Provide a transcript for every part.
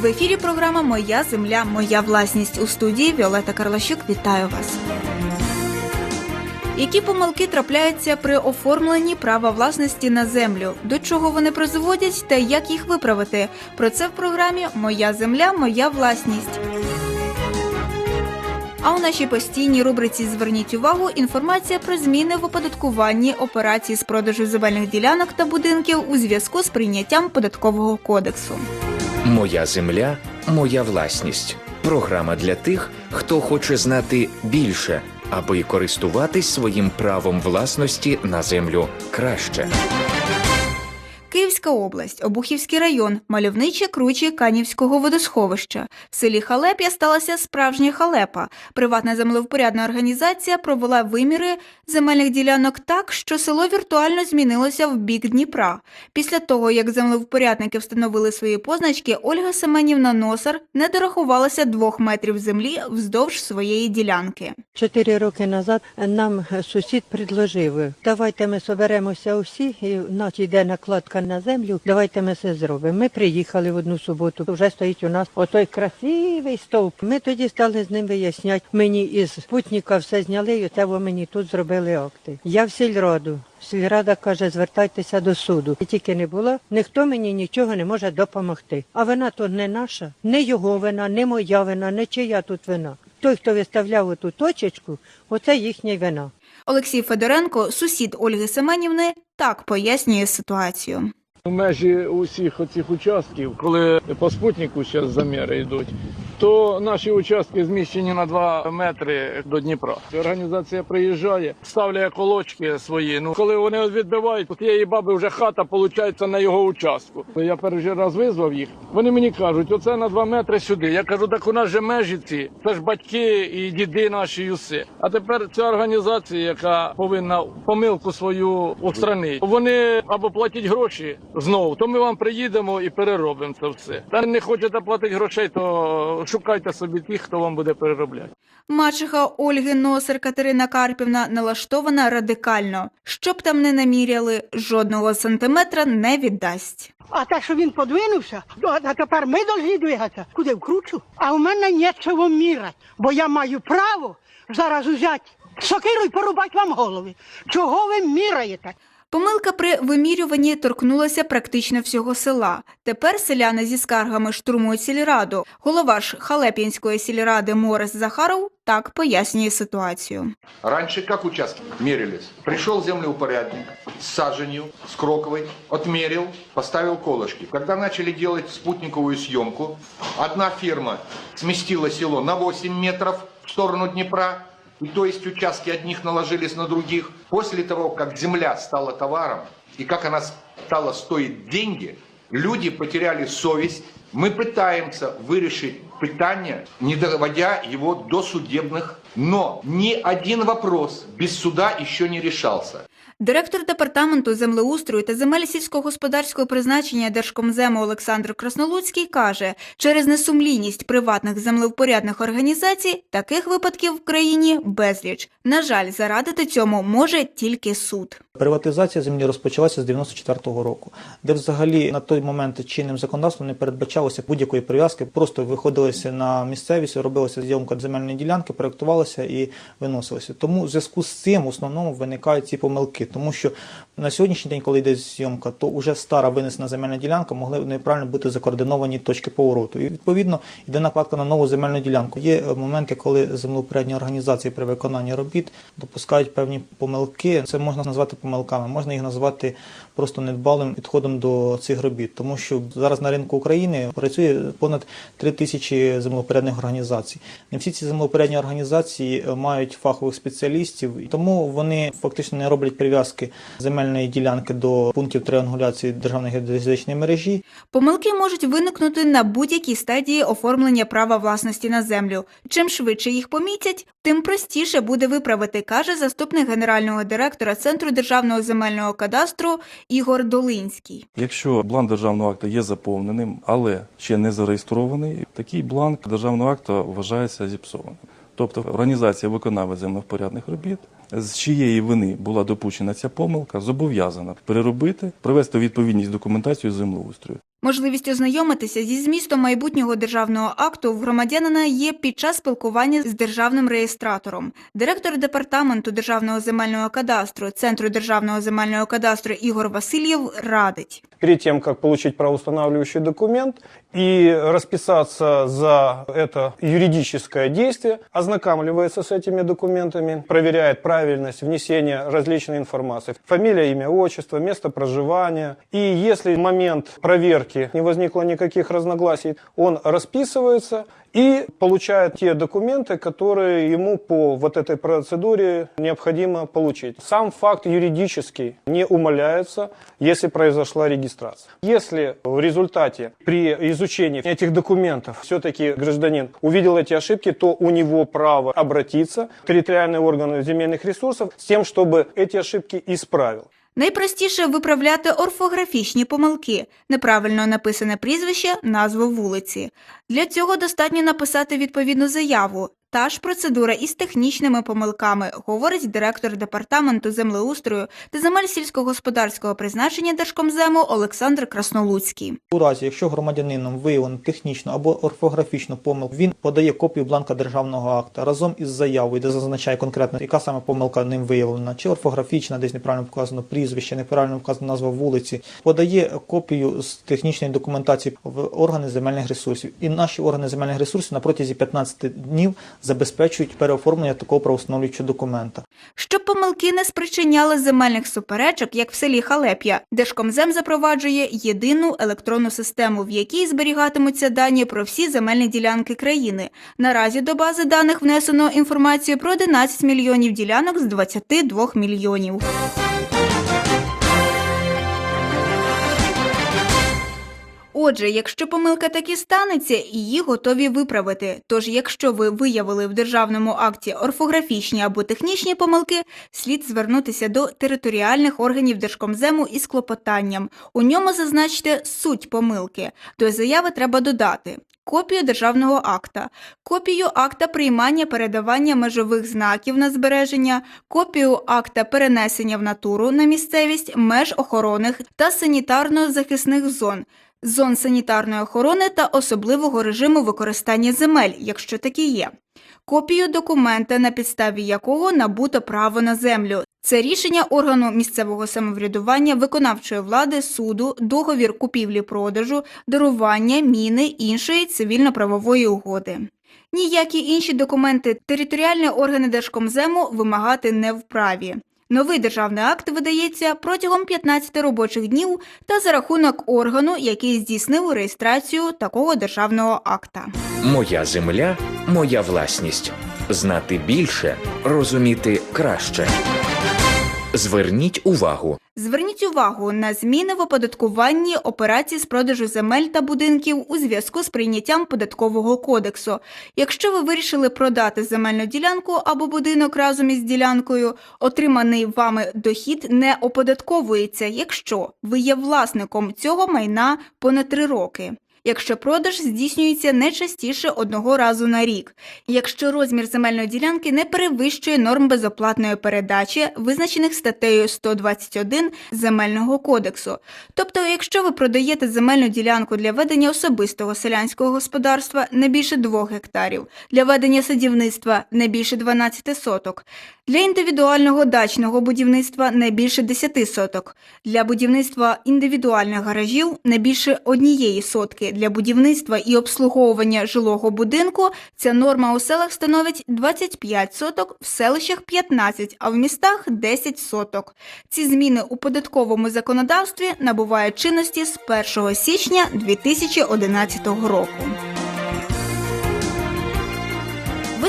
В ефірі програма Моя земля, моя власність у студії Віолета Карлащук. Вітаю вас. Які помилки трапляються при оформленні права власності на землю? До чого вони призводять та як їх виправити? Про це в програмі Моя земля, моя власність. А у нашій постійній рубриці Зверніть увагу інформація про зміни в оподаткуванні операцій з продажу земельних ділянок та будинків у зв'язку з прийняттям податкового кодексу. Моя земля, моя власність. Програма для тих, хто хоче знати більше, аби користуватись своїм правом власності на землю краще. Київська область, Обухівський район, мальовниче кручі Канівського водосховища. В селі Халеп'я сталася справжня халепа. Приватна землевпорядна організація провела виміри земельних ділянок так, що село віртуально змінилося в бік Дніпра. Після того, як землевпорядники встановили свої позначки, Ольга Семенівна Носар не дорахувалася двох метрів землі вздовж своєї ділянки. Чотири роки назад нам сусід предложив, давайте ми соберемося усі, і наче йде накладка на землю, давайте ми це зробимо. Ми приїхали в одну суботу, вже стоїть у нас отой красивий стовп. Ми тоді стали з ним виясняти. Мені із спутника все зняли, і во мені тут зробили акти. Я в сільраду. Сільрада каже, звертайтеся до суду. І тільки не було, ніхто мені нічого не може допомогти. А вина то не наша, не його вина, не моя вина, не чия тут вина. Той, хто виставляв оту точечку, оце їхня вина. Олексій Федоренко, сусід Ольги Семенівни, так пояснює ситуацію. Межі усіх оцих участків, коли по спутнику зараз заміри йдуть, то наші участки зміщені на 2 метри до Дніпра. Організація приїжджає, ставляє колочки свої. Ну коли вони відбивають, у тієї баби вже хата виходить на його участку. Я перший раз визвав їх. Вони мені кажуть, оце на 2 метри сюди. Я кажу, так у нас же межі ці, це ж батьки і діди наші, і. А тепер ця організація, яка повинна помилку свою устранити, вони або платять гроші знову, то ми вам приїдемо і переробимо це все. Та не хочете платити грошей, то шукайте собі тих, хто вам буде переробляти. Мачеха Ольги Носер Катерина Карпівна налаштована радикально. Щоб там не наміряли, жодного сантиметра не віддасть. А те, що він подвинувся, то а тепер ми повинні двигатися. Куди вкручу? А у мене нічого мірати, бо я маю право зараз взяти сокиру і порубати вам голови. Чого ви міраєте? Помилка при вимірюванні торкнулася практично всього села. Тепер селяни зі скаргами штурмують сільраду. Голова ж Халеп'янської сільради Морис Захаров так пояснює ситуацію. Раньше как участки мерились? Пришел землеупорядник с саженью, с кроковой, отмерил, поставил колышки. Когда начали делать спутниковую съемку, одна фирма сместила село на 8 метров в сторону Днепра, и то есть участки одних наложились на других. После того, как земля стала товаром, и как она стала стоить деньги, люди потеряли совесть. Мы пытаемся вырешить питание, не доводя его до судебных, но ни один вопрос без суда еще не решался. Директор департаменту землеустрою та земель сільськогосподарського призначення Держкомзему Олександр Краснолуцький каже, через несумлінність приватних землевпорядних організацій таких випадків в країні безліч. На жаль, зарадити цьому може тільки суд. Приватизація землі розпочалася з 94-го року, де взагалі на той момент чинним законодавством не передбачалося будь-якої прив'язки, просто виходилося на місцевість, робилася зйомка земельної ділянки, проєктувалася і виносилася. Тому в зв'язку з цим в основному виникають ці помилки, тому що на сьогоднішній день, коли йде зйомка, то вже стара винесена земельна ділянка могли неправильно бути закоординовані точки повороту. І відповідно йде накладка на нову земельну ділянку. Є е, моменти, коли землеупорядні організації при виконанні робіт допускають певні помилки. Це можна назвати помилками, можна їх назвати просто недбалим підходом до цих робіт, тому що зараз на ринку України працює понад 3 тисячі землеупорядних організацій. Не всі ці землеупорядні організації мають фахових спеціалістів, тому вони фактично не роблять прив'язки земельної ділянки до пунктів триангуляції державної геодезичної мережі. Помилки можуть виникнути на будь-якій стадії оформлення права власності на землю. Чим швидше їх помітять, тим простіше буде виправити, каже заступник генерального директора Центру державного земельного кадастру Ігор Долинський. Якщо бланк державного акту є заповненим, але ще не зареєстрований, такий бланк державного акту вважається зіпсованим. Тобто організація виконавець землевпорядних робіт, з чиєї вини була допущена ця помилка, зобов'язана переробити, привести відповідність документацію землеустрою. Можливість ознайомитися зі змістом майбутнього державного акту в громадянина є під час спілкування з державним реєстратором. Директор департаменту державного земельного кадастру Центру державного земельного кадастру Ігор Васильєв радить. Перед тем, как получить правоустанавливающий документ и расписаться за это юридическое действие, ознакомливается с этими документами, проверяет правильность внесения различной информации. Фамилия, имя, отчество, место проживания. И если в момент проверки не возникло никаких разногласий, он расписывается и получает те документы, которые ему по вот этой процедуре необходимо получить. Сам факт юридический не умаляется, если произошла регистрация. Если в результате при изучении этих документов все-таки гражданин увидел эти ошибки, то у него право обратиться в территориальные органы земельных ресурсов с тем, чтобы эти ошибки исправил. Найпростіше виправляти орфографічні помилки, неправильно написане прізвище, назву вулиці. Для цього достатньо написати відповідну заяву. Та ж процедура із технічними помилками, говорить директор департаменту землеустрою та земель сільськогосподарського призначення Держкомзему Олександр Краснолуцький. У разі, якщо громадянином виявлено технічну або орфографічну помилку, він подає копію бланка державного акта разом із заявою, де зазначає конкретно, яка саме помилка ним виявлена, чи орфографічна, десь неправильно вказано прізвище, неправильно вказана назва вулиці, подає копію з технічної документації в органи земельних ресурсів. І наші органи земельних ресурсів на протязі 15 днів забезпечують переоформлення такого правоустановлюючого документа. Щоб помилки не спричиняли земельних суперечок, як в селі Халеп'я, Держкомзем запроваджує єдину електронну систему, в якій зберігатимуться дані про всі земельні ділянки країни. Наразі до бази даних внесено інформацію про 11 мільйонів ділянок з 22 мільйонів. Отже, якщо помилка таки станеться, її готові виправити. Тож, якщо ви виявили в державному акті орфографічні або технічні помилки, слід звернутися до територіальних органів Держкомзему із клопотанням. У ньому зазначте суть помилки. До заяви треба додати. Копію державного акта, копію акта приймання передавання межових знаків на збереження, копію акта перенесення в натуру на місцевість меж охоронних та санітарно-захисних зон, зон санітарної охорони та особливого режиму використання земель, якщо такі є. Копію документа, на підставі якого набуто право на землю. Це рішення органу місцевого самоврядування, виконавчої влади, суду, договір купівлі-продажу, дарування, міни, іншої цивільно-правової угоди. Ніякі інші документи територіальні органи Держкомзему вимагати не вправі. Новий державний акт видається протягом 15 робочих днів та за рахунок органу, який здійснив реєстрацію такого державного акта. Моя земля, моя власність. Знати більше, розуміти краще. Зверніть увагу. Зверніть увагу на зміни в оподаткуванні операцій з продажу земель та будинків у зв'язку з прийняттям податкового кодексу. Якщо ви вирішили продати земельну ділянку або будинок разом із ділянкою, отриманий вами дохід не оподатковується, якщо ви є власником цього майна понад три роки. Якщо продаж здійснюється не частіше одного разу на рік, якщо розмір земельної ділянки не перевищує норм безоплатної передачі, визначених статтею 121 Земельного кодексу. Тобто, якщо ви продаєте земельну ділянку для ведення особистого селянського господарства не більше 2 гектарів, для ведення садівництва не більше 12 соток, для індивідуального дачного будівництва не більше 10 соток, для будівництва індивідуальних гаражів не більше однієї сотки. Для будівництва і обслуговування жилого будинку ця норма у селах становить 25 соток, в селищах 15, а в містах 10 соток. Ці зміни у податковому законодавстві набувають чинності з 1 січня 2011 року.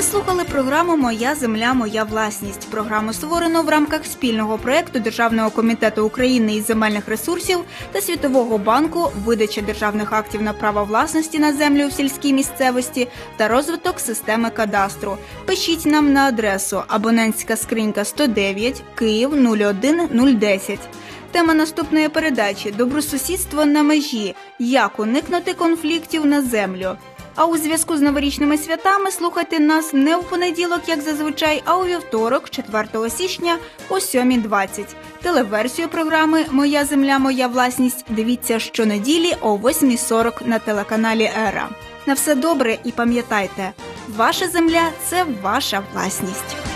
Ви слухали програму Моя земля, моя власність. Програму створено в рамках спільного проекту Державного комітету України із земельних ресурсів та Світового банку видача державних актів на право власності на землю в сільській місцевості та розвиток системи кадастру. Пишіть нам на адресу абонентська скринька 109 Київ 01010. Тема наступної передачі Добросусідство на межі. Як уникнути конфліктів на землю. А у зв'язку з новорічними святами слухайте нас не в понеділок, як зазвичай, а у вівторок, 4 січня о 7.20. Телеверсію програми Моя земля, моя власність дивіться щонеділі о 8.40 на телеканалі Ера. На все добре і пам'ятайте, ваша земля це ваша власність.